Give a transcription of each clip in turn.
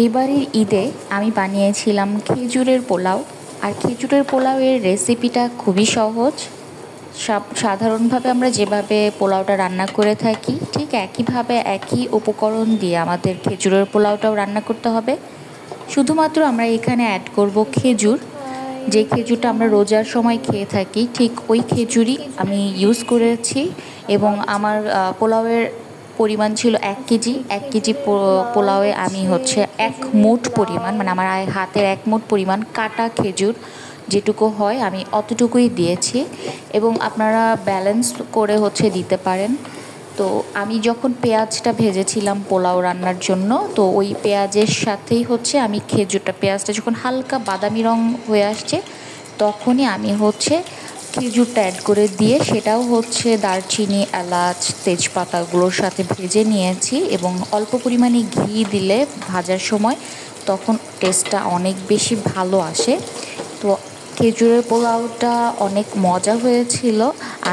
এইবারের ঈদে আমি বানিয়েছিলাম খেজুরের পোলাও। আর খেজুরের পোলাওয়ের রেসিপিটা খুবই সহজ। সব সাধারণভাবে আমরা যেভাবে পোলাওটা রান্না করে থাকি, ঠিক একইভাবে একই উপকরণ দিয়ে আমাদের খেজুরের পোলাওটাও রান্না করতে হবে। শুধুমাত্র আমরা এখানে অ্যাড করব খেজুর। যে খেজুরটা আমরা রোজার সময় খেয়ে থাকি, ঠিক ওই খেজুরই আমি ইউজ করেছি। এবং আমার পোলাওয়ের পরিমাণ ছিল এক কেজি। এক কেজি পোলাওয়ে আমি হচ্ছে এক মুঠ পরিমাণ মানে আমার হাতের এক মুঠ পরিমাণ কাটা খেজুর যেটুকু হয় আমি অতটুকুই দিয়েছি। এবং আপনারা ব্যালেন্স করে হচ্ছে দিতে পারেন। তো আমি যখন পেঁয়াজটা ভেজেছিলাম পোলাও রান্নার জন্য, তো ওই পেঁয়াজের সাথেই হচ্ছে আমি খেজুরটা, পেঁয়াজটা যখন হালকা বাদামি রং হয়ে আসছে, তখনই আমি হচ্ছে খেজুরটা অ্যাড করে দিয়ে সেটাও হচ্ছে দারচিনি, এলাচ, তেজপাতাগুলোর সাথে ভেজে নিয়েছি এবং অল্প পরিমাণে ঘি দিলে ভাজার সময় তখন টেস্টটা অনেক বেশি ভালো আসে। তো খেজুরের পোলাওটা অনেক মজা হয়েছিল।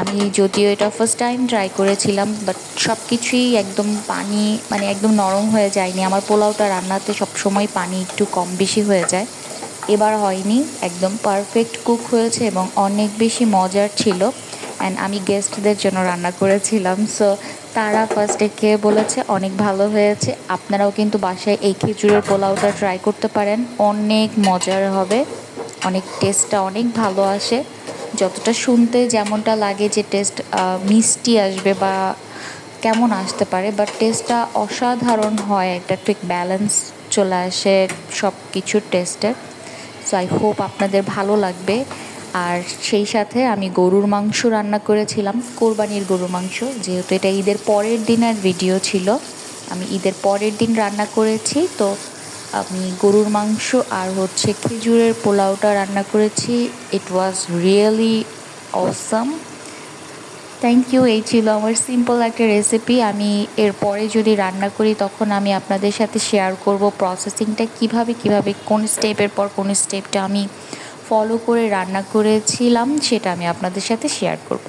আমি যদিও এটা ফার্স্ট টাইম ট্রাই করেছিলাম বাট সব কিছুই একদম পানি মানে একদম নরম হয়ে যায়নি। আমার পোলাওটা রান্নাতে সবসময় পানি একটু কম বেশি হয়ে যায়। এবার হয়নি, একদম পারফেক্ট কুক হয়েছে এবং অনেক বেশি মজার ছিল অ্যান্ড আমি গেস্টদের জন্য রান্না করেছিলাম সো তারা ফার্স্টে খেয়ে বলেছে অনেক ভালো হয়েছে, আপনারাও কিন্তু বাসায় এই খেজুরের পোলাওটা ট্রাই করতে পারেন, অনেক মজার হবে, অনেক টেস্টটা অনেক ভালো আসে, যতটা শুনতে যেমনটা লাগে যে টেস্ট মিষ্টি আসবে বা কেমন আসতে পারে বাট টেস্টটা অসাধারণ হয়, একটা ঠিক ব্যালেন্স চলে আসে সব কিছুর টেস্টের সো আই হোপ আপনাদের ভালো লাগবে। আর সেই সাথে আমি গরুর মাংস রান্না করেছিলাম, কোরবানির গরুর মাংস। যেহেতু এটা ঈদের পরের দিনের ভিডিও ছিল, আমি ঈদের পরের দিন রান্না করেছি। তো, আমি গরুর মাংস আর হচ্ছে খেজুরের পোলাওটা রান্না করেছি। It was really awesome thank you এই ছিল আমার সিম্পল একটা রেসিপি আমি এরপরে যদি রান্না করি, তখন আমি আপনাদের সাথে শেয়ার করব প্রসেসিংটা কীভাবে কীভাবে, কোন স্টেপের পর কোন স্টেপটা আমি ফলো করে রান্না করেছিলাম, সেটা আমি আপনাদের সাথে শেয়ার করব।